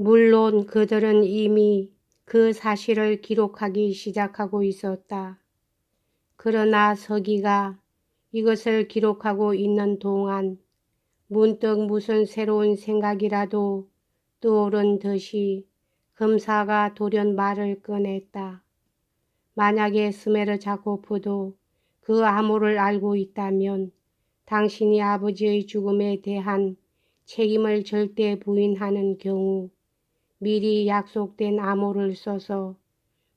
물론 그들은 이미 그 사실을 기록하기 시작하고 있었다. 그러나 서기가 이것을 기록하고 있는 동안 문득 무슨 새로운 생각이라도 떠오른 듯이 금사가 돌연 말을 꺼냈다. 만약에 스메르 자코프도 그 암호를 알고 있다면 당신이 아버지의 죽음에 대한 책임을 절대 부인하는 경우 미리 약속된 암호를 써서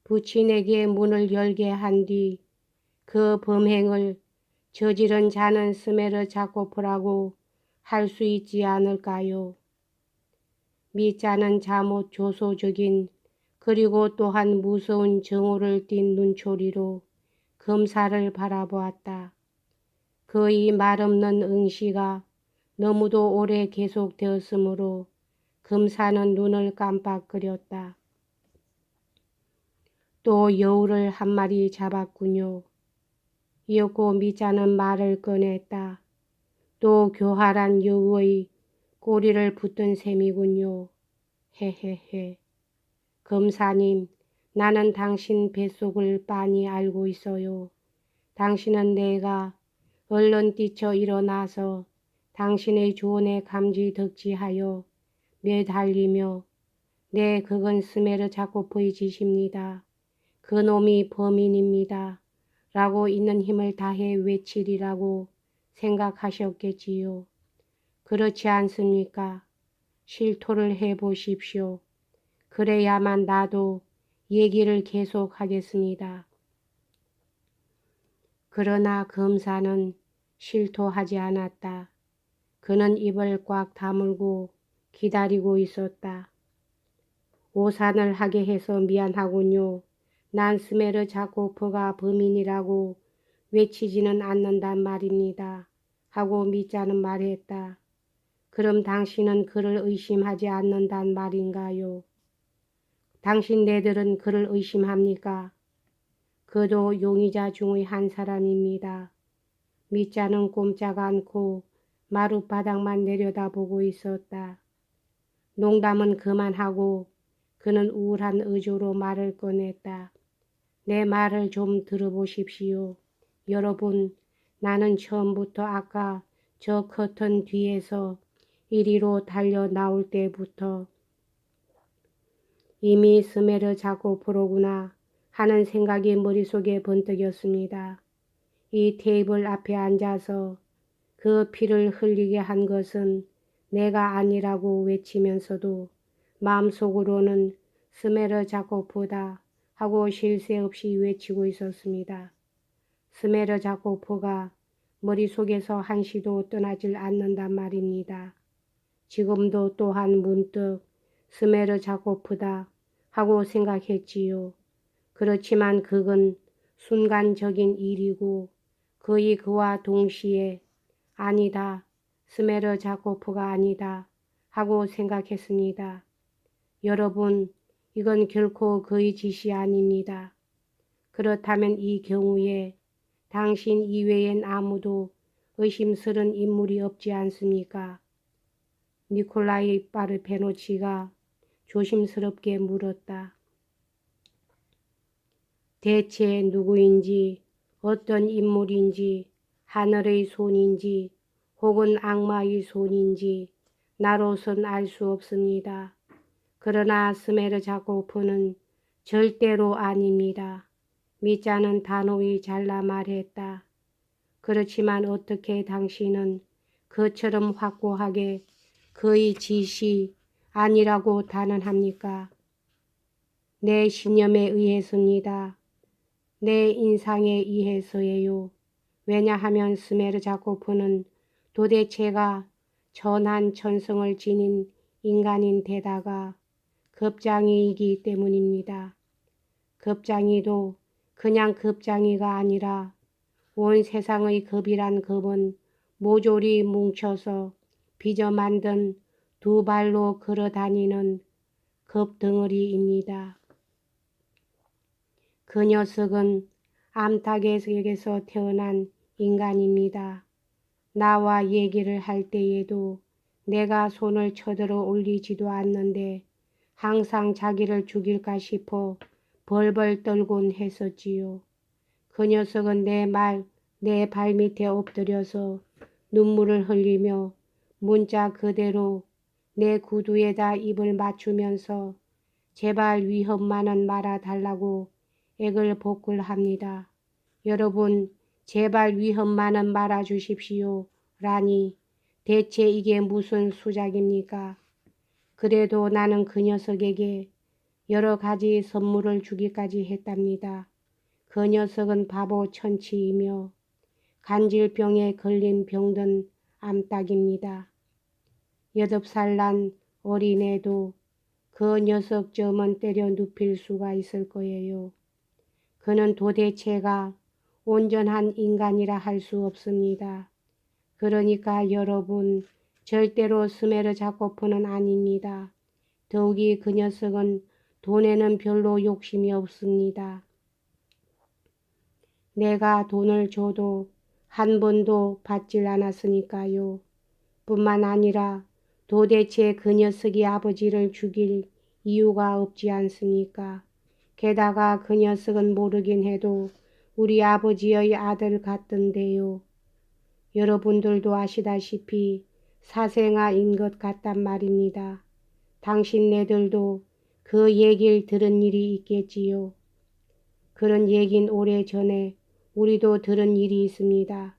부친에게 문을 열게 한 뒤 그 범행을 저지른 자는 스메르 자코프라고 할 수 있지 않을까요? 미자는 잠옷 조소적인 그리고 또한 무서운 정오를 띤 눈초리로 검사를 바라보았다. 그의 말없는 응시가 너무도 오래 계속되었으므로 금사는 눈을 깜빡거렸다. 또 여우를 한 마리 잡았군요. 이었고 미자는 말을 꺼냈다. 또 교활한 여우의 꼬리를 붙든 셈이군요. 헤헤헤. 검사님, 나는 당신 뱃속을 빤히 알고 있어요. 당신은 내가 얼른 뛰쳐 일어나서 당신의 조언에 감지덕지하여 매달리며 네, 그건 스메르 자코프의 짓입니다. 그놈이 범인입니다. 라고 있는 힘을 다해 외치리라고 생각하셨겠지요. 그렇지 않습니까? 실토를 해 보십시오. 그래야만 나도 얘기를 계속하겠습니다. 그러나 검사는 실토하지 않았다. 그는 입을 꽉 다물고 기다리고 있었다. 오산을 하게 해서 미안하군요. 난 스메르 자코프가 범인이라고 외치지는 않는단 말입니다. 하고 미자는 말했다. 그럼 당신은 그를 의심하지 않는단 말인가요? 당신 네들은 그를 의심합니까? 그도 용의자 중의 한 사람입니다. 미자는 꼼짝 않고 마룻바닥만 내려다보고 있었다. 농담은 그만하고 그는 우울한 의조로 말을 꺼냈다. 내 말을 좀 들어보십시오. 여러분, 나는 처음부터 아까 저 커튼 뒤에서 이리로 달려 나올 때부터 이미 스메르 자코프로구나 하는 생각이 머릿속에 번뜩였습니다. 이 테이블 앞에 앉아서 그 피를 흘리게 한 것은 내가 아니라고 외치면서도 마음속으로는 스메르 자코프다 하고 쉴 새 없이 외치고 있었습니다. 스메르 자코프가 머릿속에서 한시도 떠나질 않는단 말입니다. 지금도 또한 문득 스메르 자코프다 하고 생각했지요. 그렇지만 그건 순간적인 일이고 거의 그와 동시에 아니다. 스메르 자코프가 아니다. 하고 생각했습니다. 여러분, 이건 결코 그의 짓이 아닙니다. 그렇다면 이 경우에 당신 이외엔 아무도 의심스런 인물이 없지 않습니까? 니콜라이 파르페노치가 조심스럽게 물었다. 대체 누구인지 어떤 인물인지 하늘의 손인지 혹은 악마의 손인지 나로선 알 수 없습니다. 그러나 스메르 자코프는 절대로 아닙니다. 미자는 단호히 잘라 말했다. 그렇지만 어떻게 당신은 그처럼 확고하게 그의 짓이 아니라고 단언합니까? 내 신념에 의해서입니다. 내 인상에 의해서예요. 왜냐하면 스메르 자코프는 도대체가 전한 천성을 지닌 인간인 데다가 급장이이기 때문입니다. 급장이도 그냥 급장이가 아니라 온 세상의 급이란 급은 모조리 뭉쳐서 빚어 만든 두 발로 걸어 다니는 급덩어리입니다. 그 녀석은 암탉에서 태어난 인간입니다. 나와 얘기를 할 때에도 내가 손을 쳐들어 올리지도 않는데 항상 자기를 죽일까 싶어 벌벌 떨곤 했었지요. 그 녀석은 내 말, 내 발밑에 엎드려서 눈물을 흘리며 문자 그대로 내 구두에다 입을 맞추면서 제발 위험만은 말아달라고 액을 복굴합니다. 여러분, 제발 위험만은 말아주십시오. 라니, 대체 이게 무슨 수작입니까? 그래도 나는 그 녀석에게 여러 가지 선물을 주기까지 했답니다. 그 녀석은 바보 천치이며 간질병에 걸린 병든 암탉입니다. 여덟 살 난 어린애도 그 녀석 점은 때려 눕힐 수가 있을 거예요. 그는 도대체가 온전한 인간이라 할 수 없습니다. 그러니까 여러분 절대로 스메르 자코프는 아닙니다. 더욱이 그 녀석은 돈에는 별로 욕심이 없습니다. 내가 돈을 줘도 한 번도 받질 않았으니까요. 뿐만 아니라 도대체 그 녀석이 아버지를 죽일 이유가 없지 않습니까? 게다가 그 녀석은 모르긴 해도 우리 아버지의 아들 같던데요. 여러분들도 아시다시피 사생아인 것 같단 말입니다. 당신네들도 그 얘기를 들은 일이 있겠지요. 그런 얘긴 오래 전에 우리도 들은 일이 있습니다.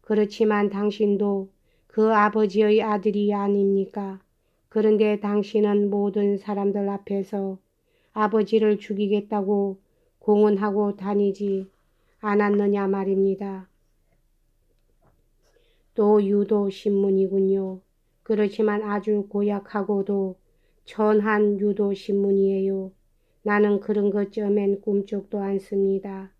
그렇지만 당신도 그 아버지의 아들이 아닙니까? 그런데 당신은 모든 사람들 앞에서 아버지를 죽이겠다고 공언하고 다니지 않았느냐 말입니다. 또 유도 신문이군요. 그렇지만 아주 고약하고도 천한 유도 신문이에요. 나는 그런 것 쩌면 꿈쩍도 않습니다.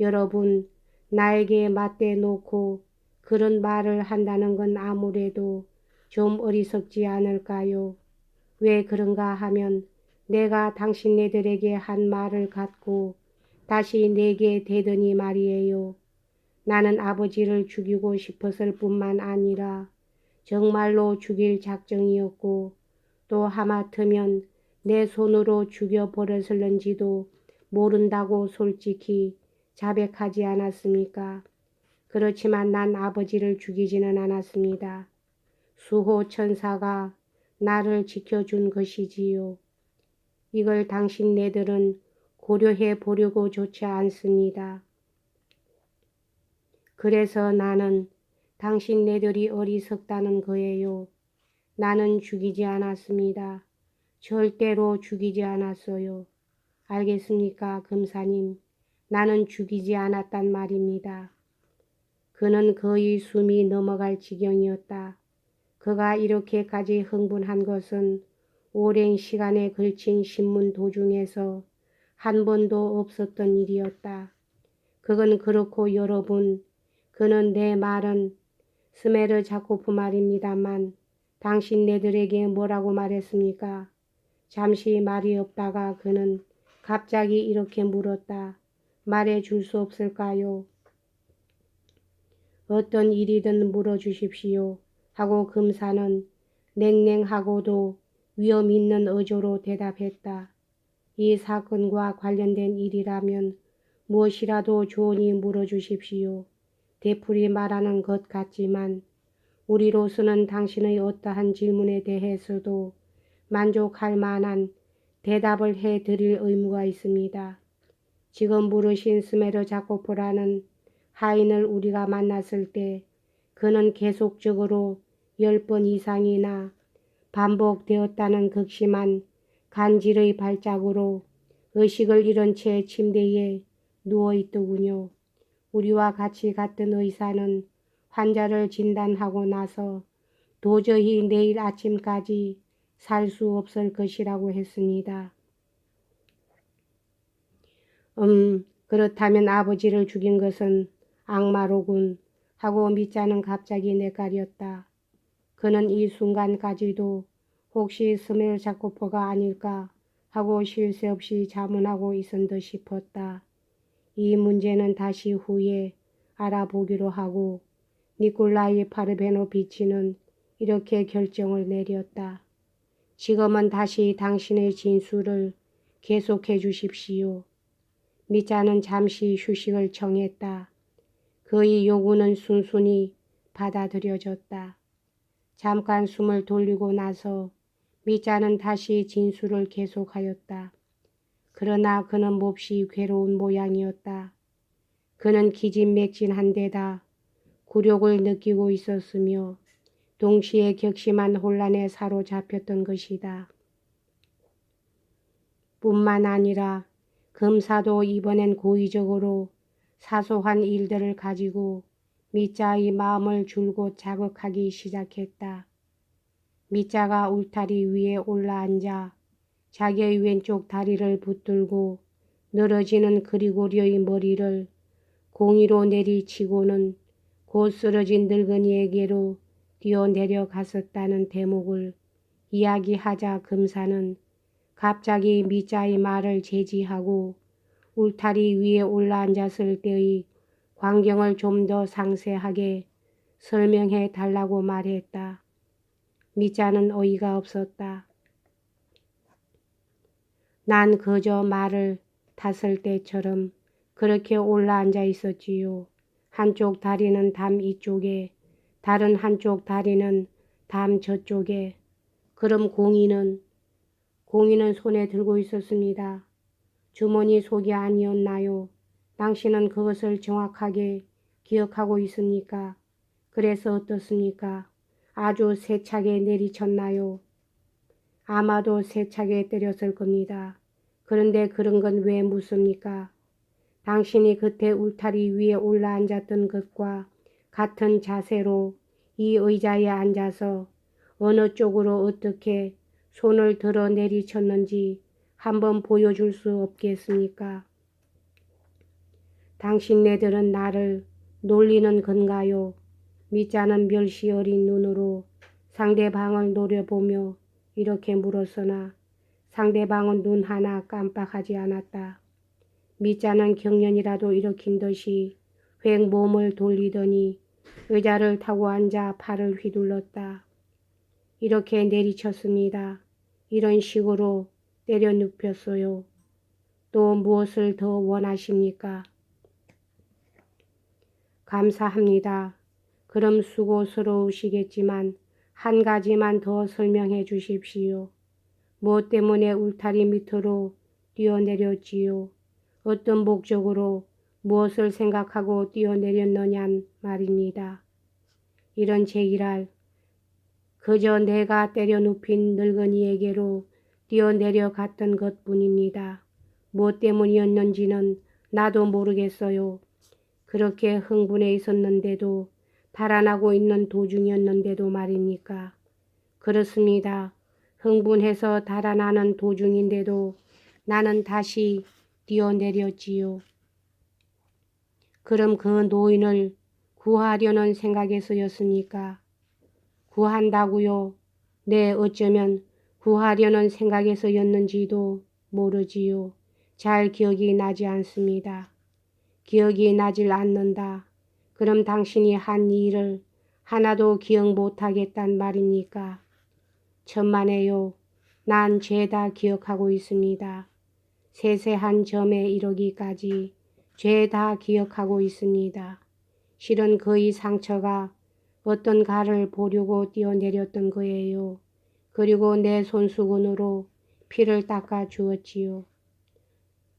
여러분, 나에게 맞대 놓고 그런 말을 한다는 건 아무래도 좀 어리석지 않을까요? 왜 그런가 하면 내가 당신네들에게 한 말을 갖고 다시 내게 되더니 말이에요. 나는 아버지를 죽이고 싶었을 뿐만 아니라 정말로 죽일 작정이었고 또 하마터면 내 손으로 죽여버렸을는지도 모른다고 솔직히 자백하지 않았습니까? 그렇지만 난 아버지를 죽이지는 않았습니다. 수호 천사가 나를 지켜준 것이지요. 이걸 당신네들은 고려해 보려고 좋지 않습니다. 그래서 나는 당신네들이 어리석다는 거예요. 나는 죽이지 않았습니다. 절대로 죽이지 않았어요. 알겠습니까, 금사님? 나는 죽이지 않았단 말입니다. 그는 거의 숨이 넘어갈 지경이었다. 그가 이렇게까지 흥분한 것은 오랜 시간에 걸친 신문 도중에서 한 번도 없었던 일이었다. 그건 그렇고 여러분, 그는 내 말은 스메르 자코프 말입니다만 당신네들에게 뭐라고 말했습니까? 잠시 말이 없다가 그는 갑자기 이렇게 물었다. 말해 줄 수 없을까요? 어떤 일이든 물어 주십시오. 하고 금사는 냉랭하고도 위험 있는 어조로 대답했다. 이 사건과 관련된 일이라면 무엇이라도 좋으니 물어주십시오. 대풀이 말하는 것 같지만 우리로서는 당신의 어떠한 질문에 대해서도 만족할 만한 대답을 해 드릴 의무가 있습니다. 지금 물으신 스메르 자코프라는 하인을 우리가 만났을 때 그는 계속적으로 열 번 이상이나 반복되었다는 극심한 간질의 발작으로 의식을 잃은 채 침대에 누워 있더군요. 우리와 같이 갔던 의사는 환자를 진단하고 나서 도저히 내일 아침까지 살 수 없을 것이라고 했습니다. 음, 그렇다면 아버지를 죽인 것은 악마로군 하고 밑자는 갑자기 내가렸다. 그는 이 순간까지도 혹시 스멜 자코퍼가 아닐까 하고 쉴 새 없이 자문하고 있은 듯 싶었다. 이 문제는 다시 후에 알아보기로 하고 니콜라이 파르베노비치는 이렇게 결정을 내렸다. 지금은 다시 당신의 진술을 계속해 주십시오. 미자는 잠시 휴식을 청했다. 그의 요구는 순순히 받아들여졌다. 잠깐 숨을 돌리고 나서 미자는 다시 진술을 계속하였다. 그러나 그는 몹시 괴로운 모양이었다. 그는 기진맥진한 데다 굴욕을 느끼고 있었으며 동시에 격심한 혼란에 사로잡혔던 것이다. 뿐만 아니라 검사도 이번엔 고의적으로 사소한 일들을 가지고 미자의 마음을 줄곧 자극하기 시작했다. 미자가 울타리 위에 올라앉아 자기의 왼쪽 다리를 붙들고 늘어지는 그리고리의 머리를 공의로 내리치고는 곧 쓰러진 늙은이에게로 뛰어내려 갔었다는 대목을 이야기하자 금사는 갑자기 미자의 말을 제지하고 울타리 위에 올라앉았을 때의 광경을 좀 더 상세하게 설명해 달라고 말했다. 미자는 어이가 없었다. 난 그저 말을 탔을 때처럼 그렇게 올라앉아 있었지요. 한쪽 다리는 담 이쪽에, 다른 한쪽 다리는 담 저쪽에. 그럼 공이는, 공이는 손에 들고 있었습니다. 주머니 속이 아니었나요? 당신은 그것을 정확하게 기억하고 있습니까? 그래서 어떻습니까? 아주 세차게 내리쳤나요? 아마도 세차게 때렸을 겁니다. 그런데 그런 건 왜 묻습니까? 당신이 그때 울타리 위에 올라앉았던 것과 같은 자세로 이 의자에 앉아서 어느 쪽으로 어떻게 손을 들어 내리쳤는지 한번 보여줄 수 없겠습니까? 당신네들은 나를 놀리는 건가요? 미자는 멸시 어린 눈으로 상대방을 노려보며 이렇게 물었으나 상대방은 눈 하나 깜빡하지 않았다. 미자는 경련이라도 일으킨 듯이 횡 몸을 돌리더니 의자를 타고 앉아 팔을 휘둘렀다. 이렇게 내리쳤습니다. 이런 식으로 때려 눕혔어요. 또 무엇을 더 원하십니까? 감사합니다. 그럼 수고스러우시겠지만 한 가지만 더 설명해 주십시오. 무엇 때문에 울타리 밑으로 뛰어내렸지요? 어떤 목적으로 무엇을 생각하고 뛰어내렸느냔 말입니다. 이런 제기랄 그저 내가 때려 눕힌 늙은이에게로 뛰어내려 갔던 것 뿐입니다. 무엇 때문이었는지는 나도 모르겠어요. 그렇게 흥분해 있었는데도 달아나고 있는 도중이었는데도 말입니까? 그렇습니다. 흥분해서 달아나는 도중인데도 나는 다시 뛰어내렸지요. 그럼 그 노인을 구하려는 생각에서였습니까? 구한다고요? 네, 어쩌면 구하려는 생각에서였는지도 모르지요. 잘 기억이 나지 않습니다. 기억이 나질 않는다. 그럼 당신이 한 일을 하나도 기억 못하겠단 말입니까? 천만에요. 난 죄다 기억하고 있습니다. 세세한 점에 이르기까지 죄다 기억하고 있습니다. 실은 그의 상처가 어떤 가를 보려고 뛰어내렸던 거예요. 그리고 내 손수건으로 피를 닦아 주었지요.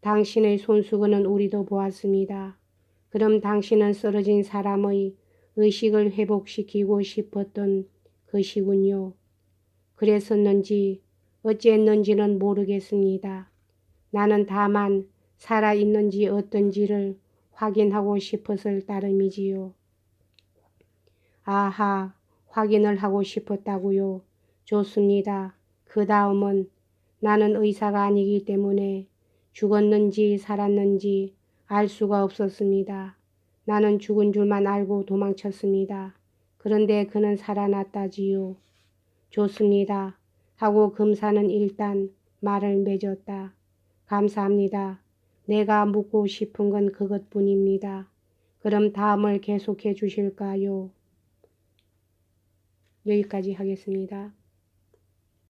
당신의 손수건은 우리도 보았습니다. 그럼 당신은 쓰러진 사람의 의식을 회복시키고 싶었던 것이군요. 그랬었는지 어찌했는지는 모르겠습니다. 나는 다만 살아있는지 어떤지를 확인하고 싶었을 따름이지요. 아하, 확인을 하고 싶었다고요. 좋습니다. 그 다음은 나는 의사가 아니기 때문에 죽었는지 살았는지 알 수가 없었습니다. 나는 죽은 줄만 알고 도망쳤습니다. 그런데 그는 살아났다지요. 좋습니다. 하고 금사는 일단 말을 맺었다. 감사합니다. 내가 묻고 싶은 건 그것뿐입니다. 그럼 다음을 계속해 주실까요? 여기까지 하겠습니다.